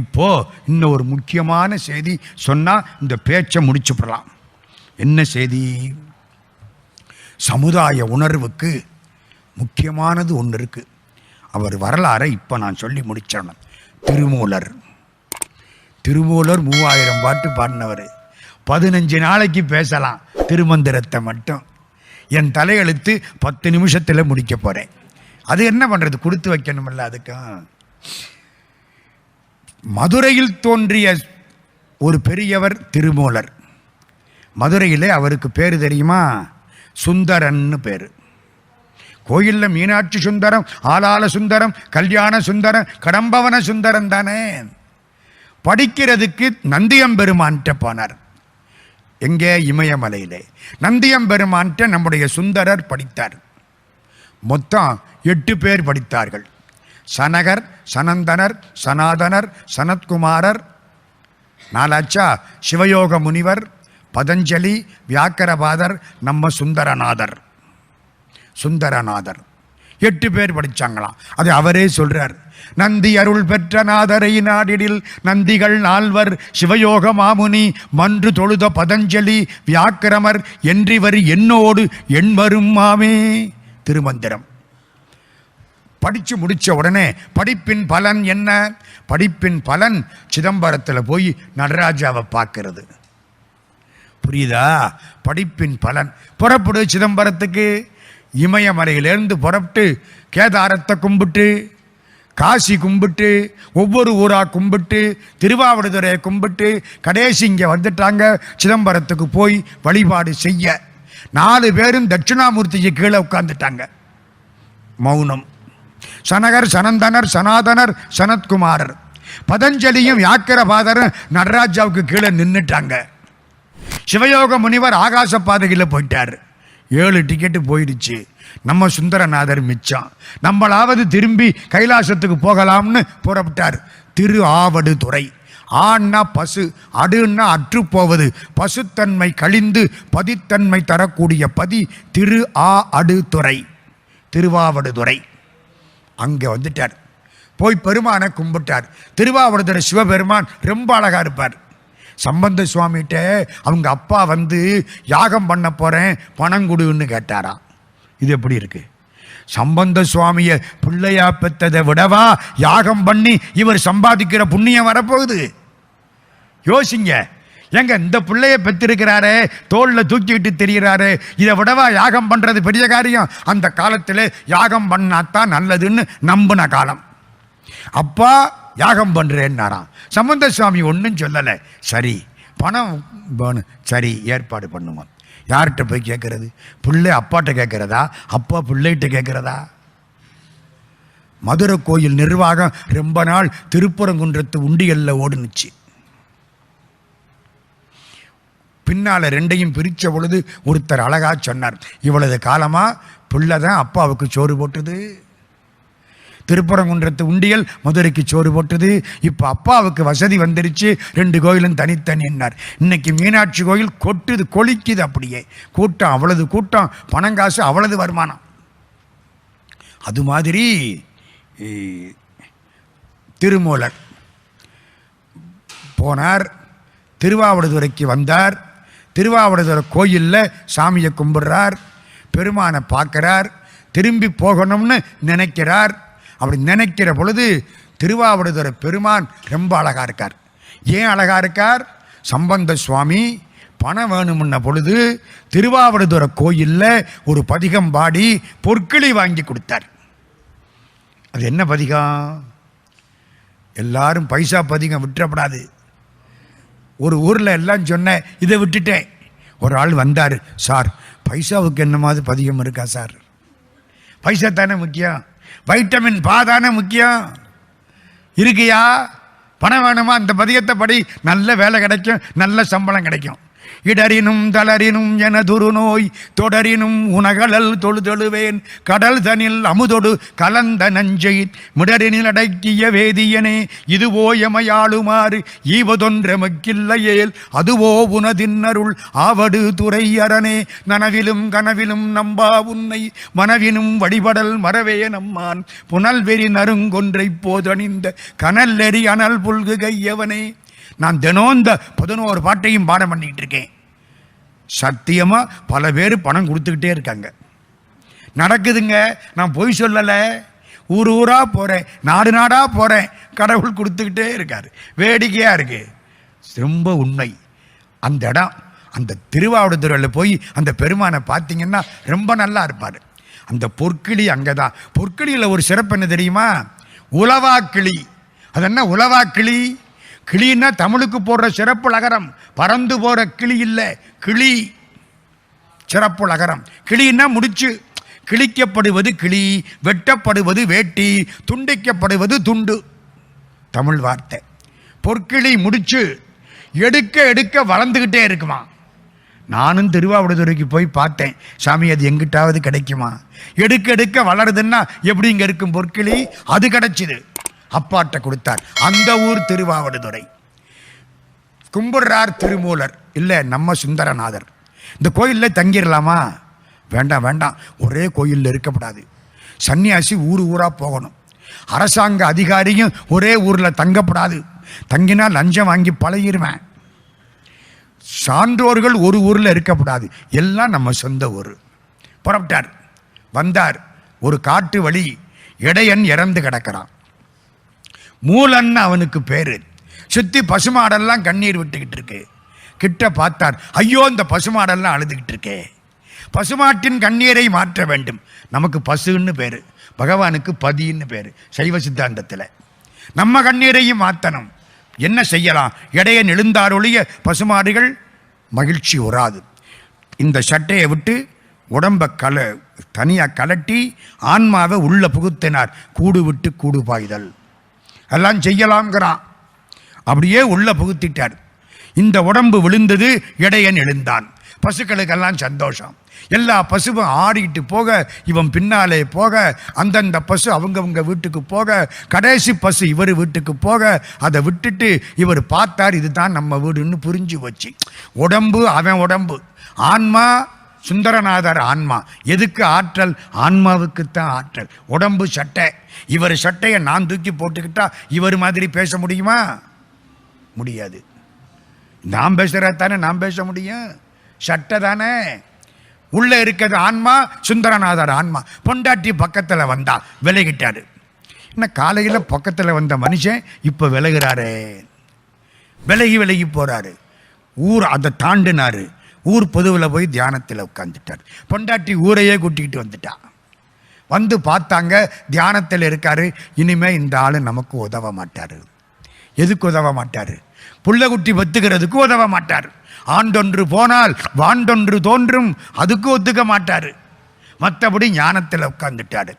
இப்போ இன்னும் ஒரு முக்கியமான செய்தி சொன்னால் இந்த பேச்சை முடிச்சுப்படலாம் என்ன செய்தி? சமுதாய உணர்வுக்கு முக்கியமானது ஒன்று இருக்குது அவர் வரலாறை இப்போ நான் சொல்லி முடிச்சிடணும். திருமூலர். திருமூலர் மூவாயிரம் பாட்டு பாடினவர். பதினஞ்சு நாளைக்கு பேசலாம் திருமந்திரத்தை மட்டும். என் தலையெழுத்து பத்து நிமிஷத்தில் முடிக்க போகிறேன் அது என்ன பண்ணுறது கொடுத்து வைக்கணுமில்ல அதுக்கும். மதுரையில் தோன்றிய ஒரு பெரியவர் திருமூலர். மதுரையில் அவருக்கு பேர் தெரியுமா? சுந்தரன்னு பேர். கோயிலில் மீனாட்சி சுந்தரம் ஆலால சுந்தரம் கல்யாண சுந்தரம் கடம்பவன சுந்தரம் தானே. படிக்கிறதுக்கு நந்தியம்பெருமான்கிட்ட போனார். எங்கே? இமயமலையிலே. நந்தியம்பெருமான்கிட்ட நம்முடைய சுந்தரர் படித்தார். மொத்தம் எட்டு பேர் படித்தார்கள். சனகர் சனந்தனர் சனாதனர் சனத்குமாரர் நாலாச்சா சிவயோக முனிவர் பதஞ்சலி வியாக்கரபாதர் நம்ம சுந்தரநாதர். சுந்தரநாதர். எட்டு பேர் படிச்சாங்களாம். அது அவரே சொல்கிறார் நந்தி அருள் பெற்ற நாதரை நாடிடில் நந்திகள் நால்வர் சிவயோக மாமுனி மன்று தொழுத பதஞ்சலி வியாக்கிரமர் என்றிவர் என்னோடு எண்வரும் மாமே. திருமந்திரம். படித்து முடித்த உடனே படிப்பின் பலன் என்ன? படிப்பின் பலன் சிதம்பரத்தில் போய் நடராஜாவை பார்க்கறது. புரியுதா? படிப்பின் பலன். புறப்படு சிதம்பரத்துக்கு. இமயமலையிலேருந்து புறப்பட்டு கேதாரத்தை கும்பிட்டு காசி கும்பிட்டு ஒவ்வொரு ஊராக கும்பிட்டு திருவாவடுதுறையை கும்பிட்டு கடைசி இங்கே வந்துட்டாங்க. சிதம்பரத்துக்கு போய் வழிபாடு செய்ய. நாலு பேரும் தட்சிணாமூர்த்திக்கு கீழே உட்காந்துட்டாங்க மௌனம். சனகர் சனந்தனர் சனாதனர் சனத்குமாரர். பதஞ்சலியும் யாக்கிரபாதரும் நடராஜாவுக்கு கீழே நின்றுட்டாங்க சிவயோக முனிவர் ஆகாச பாதையில் போயிட்டார். ஏழு டிக்கெட்டு போயிடுச்சு. நம்ம சுந்தரநாதர் மிச்சம். நம்மளாவது திரும்பி கைலாசத்துக்கு போகலாம்னு புறப்பட்டார். திரு ஆவடு துறை. ஆன்னா பசு அடுன்னா அற்றுப்போவது. பசுத்தன்மை கழிந்து பதித்தன்மை தரக்கூடிய பதி திரு ஆ அடு துறை. திருவாவடுதுறை அங்கே வந்துட்டார். போய் பெருமானை கும்பிட்டார். திருவாவூரத்தில் சிவபெருமான் ரொம்ப அழகாக இருப்பார். சம்பந்த சுவாமிகிட்ட அவங்க அப்பா வந்து யாகம் பண்ண போகிறேன் பணம் கொடுன்னு கேட்டாராம். இது எப்படி இருக்குது சம்பந்த சுவாமியை பிள்ளையா பெற்றதை விடவா யாகம் பண்ணி இவர் சம்பாதிக்கிற புண்ணியம் வரப்போகுது? யோசிங்க. ஏங்க இந்த பிள்ளைய பெற்றிருக்கிறாரே தோளில் தூக்கிட்டு தெரிகிறாரு இதை விடவா யாகம் பண்ணுறது பெரிய காரியம்? அந்த காலத்தில் யாகம் பண்ணாதான் நல்லதுன்னு நம்பின காலம். அப்பா யாகம் பண்ணுறேன்னாராம் சம்பந்த சுவாமி ஒன்றும் சொல்லலை. சரி பணம் வேணும் சரி ஏற்பாடு பண்ணுவோம். யார்கிட்ட போய் கேட்கறது பிள்ளை அப்பாட்ட கேட்கறதா அப்பா பிள்ளைகிட்ட கேட்கறதா மதுரை கோயில் நிர்வாகம் ரொம்ப நாள் திருப்பரங்குன்றத்து உண்டியல்ல ஓடுனுச்சு. பின்னால் ரெண்டையும் பிரித்த பொழுது ஒருத்தர் அழகாக சொன்னார். இவ்வளவு காலமாக பிள்ளை தான் அப்பாவுக்கு சோறு போட்டது. திருப்பரங்குன்றத்து உண்டியல் மதுரைக்கு சோறு போட்டது. இப்போ அப்பாவுக்கு வசதி வந்துருச்சு. ரெண்டு கோயிலும் தனித்தனின்னார் இன்னைக்கு மீனாட்சி கோயில் கொட்டுது கொளிக்குது அப்படியே. கூட்டம் அவ்வளவு கூட்டம். பணங்காசு அவ்வளவு வருமானம். அது மாதிரி திருமூலர் போனார். திருவாவடுதுறைக்கு வந்தார். திருவாவடுதுறை கோயிலில் சாமியை கும்பிட்றார் பெருமானை பார்க்குறார் திரும்பி போகணும்னு நினைக்கிறார். அப்படி நினைக்கிற பொழுது திருவாவடுதுறை பெருமான் ரொம்ப அழகாக இருக்கார். ஏன் அழகாக இருக்கார்? சம்பந்த சுவாமி பணம் வேணும்ன பொழுது திருவாவடுதுறை கோயிலில் ஒரு பதிகம் பாடி பொற்களி வாங்கி கொடுத்தார். அது என்ன பதிகம்? எல்லாரும் பைசா பதிகம் விட்டுறப்படாது. ஒரு ஊரில் எல்லாம் சொன்னேன் இதை விட்டுட்டேன். ஒரு ஆள் வந்தார் சார் பைசாவுக்கு என்னமாவது பதிகம் இருக்கா சார்? பைசா தானே முக்கியம். வைட்டமின் பா தானே முக்கியம். இருக்கியா? பணம் வேணுமா? அந்த பதியத்தை படி நல்ல வேலை கிடைக்கும் நல்ல சம்பளம் கிடைக்கும். இடரினும் தளரினும் எனதுரு நோய் தொடரினும் உனகலல் தொழுதொழுவேன். கடல் தனில் அமுதொடு கலந்த நஞ்சை மிடரினில் அடக்கிய வேதியனே இதுவோ எமையாளுமாறு ஈவதொன்றெமக்கில்லையேல் அதுவோ உனதின்னருள் ஆவடு துறை அரணே நனவிலும் கனவிலும் நம்பா உன்னை மனவினும் வழிபடல் மறவே நம்மான். புனல்வெறி நறுங்கொன்றை போதணிந்த கனல்லெறி அனல் புல்கு கையவனே நான் தினம் இந்த பதினோரு பாட்டையும் பாடம் பண்ணிக்கிட்டு இருக்கேன். சத்தியமாக பல பேர் பணம் கொடுத்துக்கிட்டே இருக்காங்க. நடக்குதுங்க. நான் பொய் சொல்லலை. ஊர் ஊராக போகிறேன் நாடு நாடாக போகிறேன் கடவுள் கொடுத்துக்கிட்டே இருக்கார். வேடிக்கையாக இருக்குது ரொம்ப உண்மை. அந்த இடம் அந்த திருவாவடுதுறையில் போய் அந்த பெருமானை பார்த்தீங்கன்னா ரொம்ப நல்லா இருப்பார். அந்த பொற்கிளி அங்கே தான் பொற்கிளியில் ஒரு சிறப்பு என்ன தெரியுமா? உலவாக்கிளி. அது என்ன உலவாக்கிளி? கிளின்னா தமிழுக்கு போடுற சிறப்பு லகரம். பறந்து போகிற கிளி இல்லை கிளி. சிறப்பு லகரம். கிளின்னா முடிச்சு கிழிக்கப்படுவது கிளி வெட்டப்படுவது வேட்டி துண்டிக்கப்படுவது துண்டு. தமிழ் வார்த்தை. பொற்கிளி முடிச்சு எடுக்க எடுக்க வளர்ந்துக்கிட்டே இருக்குமா? நானும் திருவாவடுதுறைக்கு போய் பார்த்தேன். சாமி அது எங்கிட்டாவது கிடைக்குமா? எடுக்க எடுக்க வளருதுன்னா எப்படி இங்கே இருக்கும் பொற்கிளி? அது கிடச்சிது. அப்பாட்ட கொடுத்தார். அந்த ஊர் திருவாவடுதுறை. கும்பிடுறார் திருமூலர். இல்லை நம்ம சுந்தரநாதர். இந்த கோயிலில் தங்கிடலாமா வேண்டாம் வேண்டாம். ஒரே கோயிலில் இருக்கப்படாது சன்னியாசி ஊர் ஊராக போகணும். அரசாங்க அதிகாரியும் ஒரே ஊரில் தங்கப்படாது. தங்கினா லஞ்சம் வாங்கி பழகிடுவேன் சான்றோர்கள் ஒரு ஊரில் இருக்கப்படாது எல்லாம் நம்ம சொந்த ஊர். புறப்பட்டார். வந்தார். ஒரு காட்டு வழி. இடையன் இறந்து கிடக்கிறான். மூலன்னு அவனுக்கு பேரு. சுத்தி பசுமாடெல்லாம் கண்ணீர் விட்டுக்கிட்டு இருக்கு. கிட்ட பார்த்தார் ஐயோ இந்த பசுமாடெல்லாம் அழுதுகிட்டு இருக்கே. பசுமாட்டின் கண்ணீரை மாற்ற வேண்டும். நமக்கு பசுன்னு பேரு. பகவானுக்கு பதின்னு பேரு சைவ சித்தாந்தத்தில். நம்ம கண்ணீரையும் மாற்றணும் என்ன செய்யலாம்? இடைய நெழுந்தாரொழிய பசுமாடுகள் மகிழ்ச்சி உறாது. இந்த சட்டையை விட்டு உடம்ப கல தனியாக கலட்டி ஆன்மாவை உள்ள புகுத்தினார். கூடு விட்டு கூடு பாய்தல். எல்லாம் செய்யலாம்ங்கிறான். அப்படியே உள்ளே புகுத்திட்டார். இந்த உடம்பு விழுந்தது இடையன் எழுந்தான். பசுக்களுக்கெல்லாம் சந்தோஷம். எல்லா பசுவும் ஆடிட்டு போக இவன் பின்னாலே போக அந்தந்த பசு அவங்கவுங்க வீட்டுக்கு போக கடைசி பசு இவர் வீட்டுக்கு போக அதை விட்டுட்டு இவர் பார்த்தார் இதுதான் நம்ம வீடுன்னு புரிஞ்சு வச்சு உடம்பு அவன் உடம்பு. ஆன்மா சுந்தரநாதர் ஆன்மா. எதுக்கு ஆற்றல்? ஆன்மாவுக்குத்தான் ஆற்றல். உடம்பு சட்டை. இவர் சட்டையை நான் தூக்கி போட்டுக்கிட்டா இவர் மாதிரி பேச முடியுமா? முடியாது. நான் பேசுறா தானே நான் பேச முடியும்? சட்டை தானே. உள்ளே இருக்கிறது ஆன்மா சுந்தரநாதர் ஆன்மா. பொண்டாட்டி பக்கத்தில் வந்தா விலகிட்டார். என்ன காலையில் பக்கத்தில் வந்த மனுஷன் இப்போ விலகிறாரு. விலகி விலகி போகிறாரு ஊர் அதை தாண்டினாரு. ஊர் பொதுவில் போய் தியானத்தில் உட்காந்துட்டார் பொண்டாட்டி ஊரையே கூட்டிக்கிட்டு வந்துட்டா. வந்து பார்த்தாங்க தியானத்தில் இருக்கார். இனிமேல் இந்த ஆள் நமக்கு உதவ மாட்டார். எதுக்கு உதவ மாட்டார்? புள்ளகுட்டி பத்துக்கிறதுக்கு உதவ மாட்டார். ஆண்டொன்று போனால் வாண்டொன்று தோன்றும் அதுக்கு ஒத்துக்க மாட்டார். மற்றபடி ஞானத்தில் உட்காந்துட்டாரு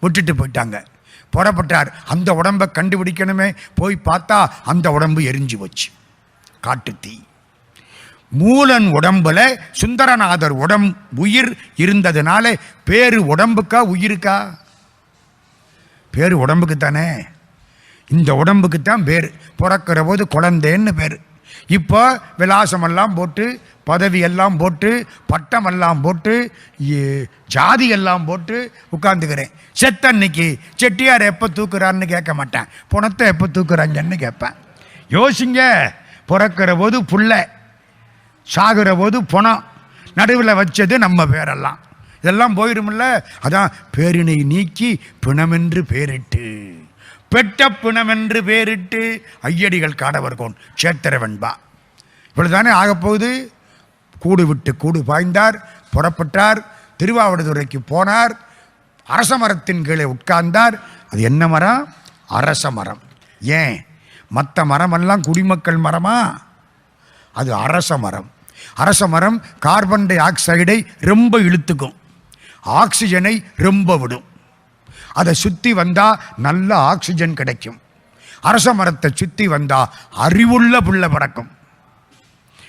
விட்டுட்டு போயிட்டாங்க. புறப்பட்டார். அந்த உடம்பை கண்டுபிடிக்கணுமே. போய் பார்த்தா அந்த உடம்பு எரிஞ்சு போச்சு. தீ. மூலன் உடம்புல சுந்தரநாதர் உடம் உயிர் இருந்ததுனால பேரு உடம்புக்கா உயிருக்கா? பேரு உடம்புக்கு தானே இந்த உடம்புக்கு தான் பேர். பிறக்கிற போது குழந்தைன்னு பேர். இப்போ விலாசமெல்லாம் போட்டு பதவி எல்லாம் போட்டு பட்டம் எல்லாம் போட்டு ஏ- ஜாதி எல்லாம் போட்டு உட்காந்துக்கிறேன் செத்தன்னைக்கு செட்டியார் எப்போ தூக்குறான்னு கேட்க மாட்டேன். புணத்தை எப்போ தூக்குறாங்கன்னு கேட்பேன். யோசிங்க பிறக்கிற போது புள்ள சாகுற போது பணம். நடுவில் வச்சது நம்ம பேரெல்லாம். இதெல்லாம் போயிடும்ல அதான் பேரினை நீக்கி பிணமென்று பேரிட்டு. பெட்ட பிணமென்று பேரிட்டு. ஐயடிகள் காடவர்கோன் சேத்திரவன்பா இவ்வளவுதானே ஆகப்போகுது கூடு விட்டு கூடு பாய்ந்தார் புறப்பட்டார் திருவாவடுதுறைக்கு போனார் அரச மரத்தின் கீழே உட்கார்ந்தார். அது என்ன மரம்? அரச மரம். ஏன்? மற்ற மரமெல்லாம் குடிமக்கள் மரமா? அது அரச மரம். அரச மரம் கார்பன் டை ஆக்சைடை ரொம்ப இழுத்துக்கும். ஆக்சிஜனை ரொம்ப விடும். அதை சுற்றி வந்தால் நல்ல ஆக்சிஜன் கிடைக்கும். அரச மரத்தை சுற்றி வந்தால் அறிவுள்ள புள்ள பறக்கும்.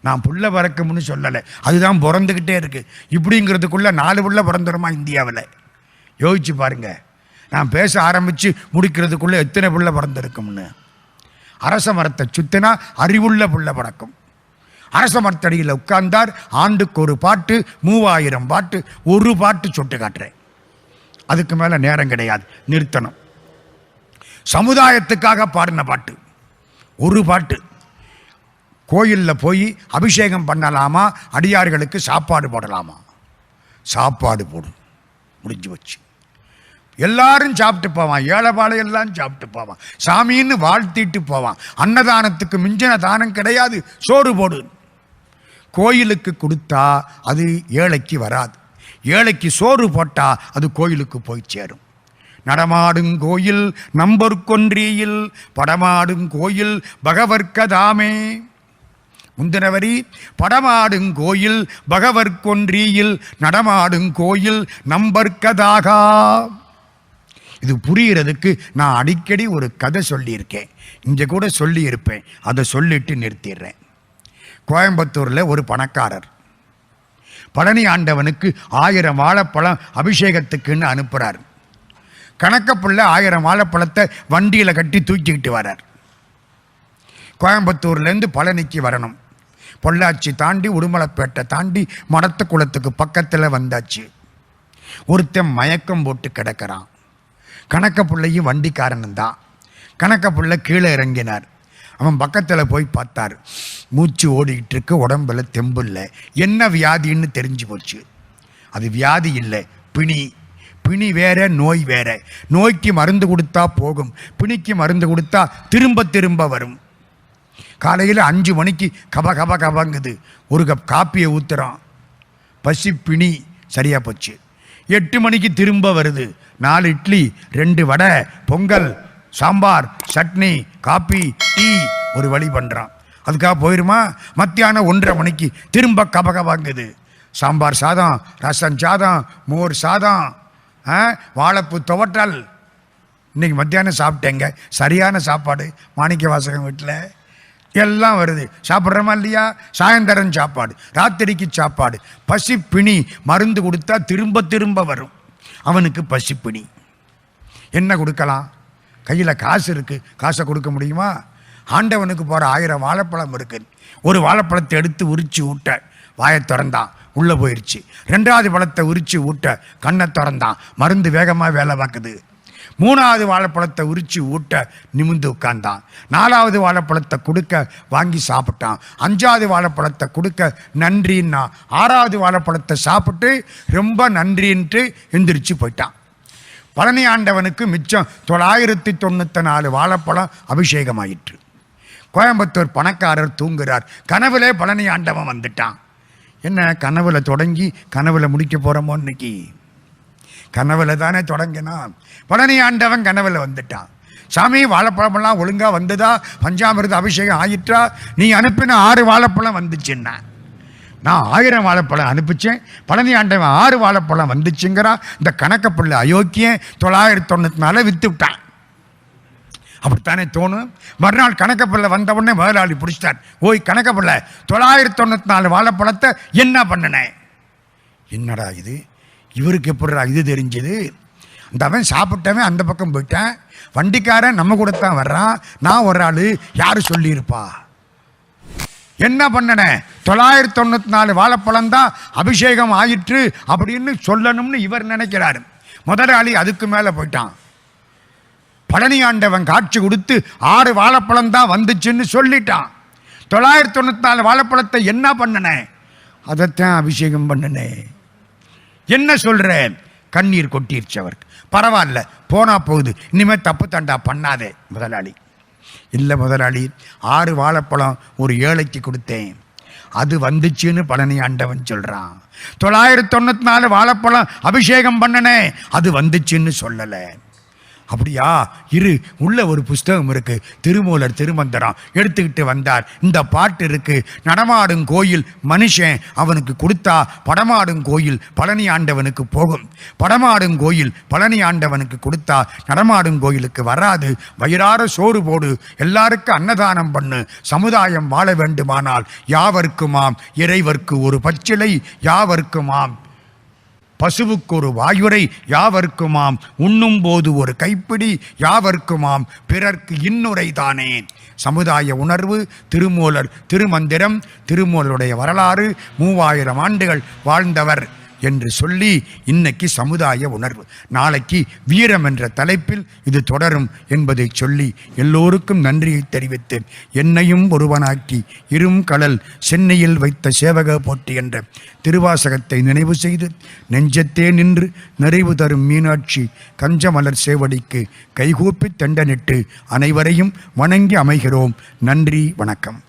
நான் புள்ள பறக்கும்னு சொல்லலை. அதுதான் பிறந்துக்கிட்டே இருக்கு. இப்படிங்கிறதுக்குள்ள நாலு புள்ள பிறந்துடுமா இந்தியாவில்? யோசிச்சு பாருங்க. நான் பேச ஆரம்பித்து முடிக்கிறதுக்குள்ளே எத்தனை புள்ள பிறந்திருக்கும்னு. அரச மரத்தை சுத்தினா அறிவுள்ள புள்ள பறக்கும். அரச மரத்தடியில் உட்கார்ந்தார். ஆண்டுக்கு ஒரு பாட்டு மூவாயிரம் பாட்டு ஒரு பாட்டு சொட்டு காட்டுறேன். அதுக்கு மேலே நேரம் கிடையாது நிறுத்தணும். சமுதாயத்துக்காக பாடின பாட்டு ஒரு பாட்டு. கோயிலில் போய் அபிஷேகம் பண்ணலாமா? அடியார்களுக்கு சாப்பாடு போடலாமா? சாப்பாடு போடும் முடிஞ்சு வச்சு எல்லாரும் சாப்பிட்டு போவான் ஏழைபாளை எல்லாம் சாப்பிட்டு போவான். சாமின்னு வாழ்த்திட்டு போவான். அன்னதானத்துக்கு மிஞ்சின தானம் கிடையாது சோறு போடு. கோயிலுக்கு கொடுத்தா அது ஏழைக்கு வராது. ஏழைக்கு சோறு போட்டால் அது கோயிலுக்கு போய் சேரும். நடமாடும் கோயில் நம்பர்கொன்றியில் படமாடும் கோயில் பகவர்க்கதாமே. முந்தினவரி படமாடும் கோயில் பகவர்கொன்றியில் நடமாடும் கோயில் நம்பர்க்கதாகா இது புரிகிறதுக்கு நான் அடிக்கடி ஒரு கதை சொல்லியிருக்கேன். இங்கே கூட சொல்லியிருப்பேன். அதை சொல்லிட்டு நிறுத்திடுறேன். கோயம்புத்தூரில் ஒரு பணக்காரர். பழனி ஆண்டவனுக்கு ஆயிரம் வாழைப்பழம் அபிஷேகத்துக்குன்னு அனுப்புகிறார் கணக்கப்புள்ள ஆயிரம் வாழைப்பழத்தை வண்டியில் கட்டி தூக்கிக்கிட்டு வரார். கோயம்புத்தூர்லேருந்து பழனிக்கு வரணும். பொள்ளாச்சி தாண்டி உடுமலைப்பேட்டை தாண்டி மடத்து குளத்துக்கு பக்கத்தில் வந்தாச்சு. ஒருத்தன் மயக்கம் போட்டு கிடக்கிறான். கணக்க பிள்ளையும் வண்டிக்காரனும் தான். கணக்க பிள்ளை கீழே இறங்கினார். அவன் பக்கத்தில் போய் பார்த்தார். மூச்சு ஓடிக்கிட்டு இருக்கு உடம்புல தெம்பு இல்லை. என்ன வியாதின்னு தெரிஞ்சு போச்சு. அது வியாதி இல்லை பிணி. பிணி வேற நோய் வேற. நோய்க்கு மருந்து கொடுத்தா போகும். பிணிக்கு மருந்து கொடுத்தா திரும்ப திரும்ப வரும். காலையில் அஞ்சு மணிக்கு கப கப கபங்குது. ஒரு கப் காப்பியை ஊத்துறான். பசி பிணி சரியா போச்சு. எட்டு மணிக்கு திரும்ப வருது. நாலு இட்லி ரெண்டு வடை பொங்கல் சாம்பார் சட்னி காப்பி டீ ஒரு வழி பண்ணுறான் அதுக்காக போயிருமா? மத்தியானம் ஒன்றரை மணிக்கு திரும்ப கபகபாங்குது. சாம்பார் சாதம் ரசம் சாதம் மோர் சாதம் ஆ, வாழைப்பூ துவட்டல் இன்றைக்கி மத்தியானம் சாப்பிட்டேங்க. சரியான சாப்பாடு. மாணிக்க வாசகம் வீட்டில் எல்லாம் வருது. சாப்பிட்றோமா இல்லையா? சாயந்தரம் சாப்பாடு ராத்திரிக்கு சாப்பாடு. பசிப்பிணி மருந்து கொடுத்தா திரும்ப திரும்ப வரும். அவனுக்கு பசி பிணி என்ன கொடுக்கலாம்? கையில் காசு இருக்குது காசை கொடுக்க முடியுமா? ஆண்டவனுக்கு போகிற ஆயிரம் வாழைப்பழம் இருக்குது ஒரு வாழைப்பழத்தை எடுத்து உரிச்சு ஊட்ட வாயை திறந்தான். உள்ளே போயிடுச்சு ரெண்டாவது பழத்தை உரிச்சு ஊட்ட கண்ணை திறந்தான். மருந்து வேகமாக வேலை பார்க்குது. மூணாவது வாழைப்பழத்தை உரிச்சு ஊட்ட நிமிந்து உட்கார்ந்தான். நாலாவது வாழைப்பழத்தை கொடுக்க வாங்கி சாப்பிட்டான். அஞ்சாவது வாழைப்பழத்தை கொடுக்க நன்றின்னா ஆறாவது வாழைப்பழத்தை சாப்பிட்டு ரொம்ப நன்றின்ட்டு எந்திரிச்சு போயிட்டான். பழனி ஆண்டவனுக்கு மிச்சம் தொள்ளாயிரத்தி தொண்ணூற்றி நாலு வாழைப்பழம் அபிஷேகமாயிற்று. கோயம்புத்தூர் பணக்காரர் தூங்குறார். கனவுலே பழனி ஆண்டவன் வந்துட்டான். என்ன கனவுல தொடங்கி கனவுல முடிக்க போகிறோமோ இன்னைக்கு? கனவுல தானே தொடங்கினான். பழனி ஆண்டவன் கனவுல வந்துட்டான். சாமி வாழைப்பழமெல்லாம் ஒழுங்காக வந்ததா? பஞ்சாமிரத அபிஷேகம் ஆயிற்றா? நீ அனுப்பின ஆறு வாழைப்பழம் வந்துச்சுன்னா. நான் ஆயிரம் வாழைப்பழம் அனுப்பிச்சேன். பழனி ஆண்டவன் ஆறு வாழைப்பழம் வந்துச்சுங்கிறா. இந்த கணக்க பிள்ளை அயோக்கியன் தொள்ளாயிரத்தி தொண்ணூற்றி நாலு விற்று விட்டான். அப்படித்தானே தோணும்? மறுநாள் கணக்கப்பிள்ளை வந்த உடனே முதலாளி பிடிச்சிட்டார். ஓய் கணக்கப்பிள்ளை தொள்ளாயிரத்தி தொண்ணூற்றி நாலு வாழைப்பழத்தை என்ன பண்ணினேன் என்னடா இது? இவருக்கு எப்படிடா இது தெரிஞ்சது? அந்த அவன் சாப்பிட்டவன் அந்த பக்கம் போயிட்டேன். வண்டிக்காரன் நம்ம கூட தான் வர்றான். நான் ஒரு ஆள் யார் சொல்லியிருப்பா? என்ன பண்ணன? தொள்ளாயிரத்தி தொண்ணூற்றி நாலு வாழைப்பழம் தான் அபிஷேகம் ஆயிற்று அப்படின்னு சொல்லணும்னு இவர் நினைக்கிறாரு. முதலாளி அதுக்கு மேலே போயிட்டான். பழனி ஆண்டவன் காட்சி கொடுத்து ஆறு வாழைப்பழம் தான் வந்துச்சுன்னு சொல்லிட்டான். தொள்ளாயிரத்தி தொண்ணூற்றி நாலு வாழைப்பழத்தை என்ன பண்ணனேன் அதைத்தான் அபிஷேகம் பண்ணினேன் என்ன சொல்கிறேன் கண்ணீர் கொட்டிருச்சு அவருக்கு. பரவாயில்ல போனா போகுது. இனிமேல் தப்பு தண்டா பண்ணாதே முதலாளி. இல்லை முதலாளி ஆறு வாழைப்பழம் ஒரு ஏழைக்கு கொடுத்தேன். அது வந்துச்சுன்னு பழனி ஆண்டவன் சொல்கிறான் தொள்ளாயிரத்தி தொண்ணூற்றி நாலு வாழைப்பழம் அபிஷேகம் பண்ணனே அது வந்துச்சுன்னு சொல்லலை. அப்படியா? இரு உள்ள ஒரு புஸ்தகம் இருக்கு. திருமூலர் திருமந்திரம். எடுத்துக்கிட்டு வந்தார். இந்த பாட்டு இருக்கு. நடமாடும் கோயில் மனுஷன் அவனுக்கு கொடுத்தா படமாடும் கோயில் பழனி ஆண்டவனுக்கு போகும். படமாடும் கோயில் பழனி ஆண்டவனுக்கு கொடுத்தா நடமாடும் கோயிலுக்கு வராது. வயிறார சோறு போடு. எல்லாருக்கும் அன்னதானம் பண்ணு. சமுதாயம் வாழ வேண்டுமானால் யாவர்க்குமாம்? இறைவர்க்கு ஒரு பச்சிலை யாவர்க்குமாம்? பசுவுக்கு ஒரு வாயுரை யாவர்க்குமாம்? உண்ணும் போது ஒரு கைப்பிடி யாவர்க்குமாம்? பிறர்க்கு இன்னுரை தானே. சமுதாய உணர்வு திருமூலர் திருமந்திரம் திருமூலருடைய வரலாறு மூவாயிரம் ஆண்டுகள் வாழ்ந்தவர். என்று சொல்லி இன்னைக்கு சமுதாய உணர்வு. நாளைக்கு வீரம் என்ற தலைப்பில் இது தொடரும் என்பதை சொல்லி எல்லோருக்கும் நன்றியை தெரிவித்து என்னையும் ஒருவனாக்கி இரும் கடல் சென்னையில் வைத்த சேவக போட்டி என்ற திருவாசகத்தை நினைவு செய்து நெஞ்சத்தே நின்று நிறைவு தரும் மீனாட்சி கஞ்சமலர் சேவடிக்கு கைகூப்பி தண்டனிட்டு அனைவரையும் வணங்கி அமைகிறோம். நன்றி வணக்கம்.